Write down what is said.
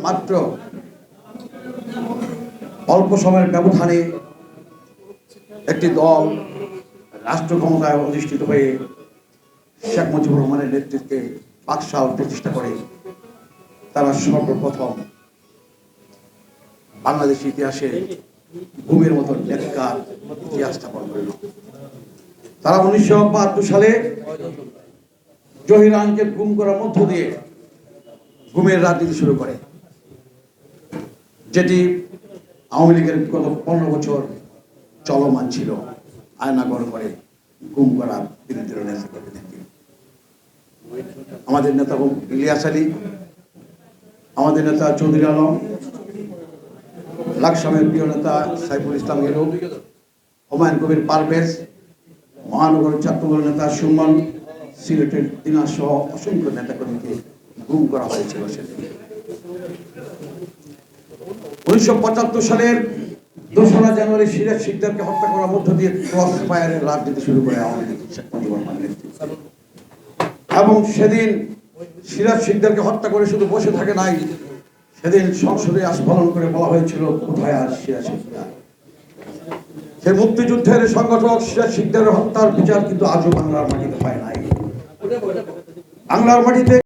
মাত্র অল্প সময়ের ব্যবধানে একটি দল রাষ্ট্র ক্ষমতায় অধিষ্ঠিত হয়ে শেখ মুজিবুর রহমানের নেতৃত্বে বাকশাল প্রতিষ্ঠা করে তারা সর্বপ্রথম বাংলাদেশ ইতিহাসে ঘুমের মতো নেতকার ইতিহাস স্থাপন করল তারা উনিশশো বাহাত্তর সালে জহিরানকে গুম করার মধ্য দিয়ে ঘুমের রাজনীতি শুরু করে। যেটি আওয়ামী লীগের গত পনেরো বছর চলমান ছিল। আয়নাগর করে গুম করা বিরোধী নেতা কর্মীদেরকে। আমাদের নেতা ইলিয়াস আলী, আমাদের নেতা চৌধুরী আলম, লাকসামের প্রিয় নেতা সাইফুল ইসলাম গেলু হুমায়ুন কবির পারভেজ, মহানগর ছাত্রদল নেতা সুমন, সিলেটের দিনাজ সহ অসংখ্য নেতাকর্মীকে গুম করা হয়েছিল সেদিন। উনিশশো পঁচাত্তর সালের দোসরা জানুয়ারি সিরাজ শিকদারকে হত্যা করার মধ্য দিয়ে ক্রস ফায়ারের রাজনীতি শুরু করে। এবং সেদিন সিরাজ শিকদারকে হত্যা করে শুধু বসে থাকে নাই, সেদিন সংসদে আস্ফলন করে বলা হয়েছিল, কোথায় আর সিরাজ সে মুক্তিযুদ্ধের সংগঠক সিরাজ শিকদারের হত্যার বিচার কিন্তু আজও বাংলার মাটিতে হয় নাই বাংলার মাটিতে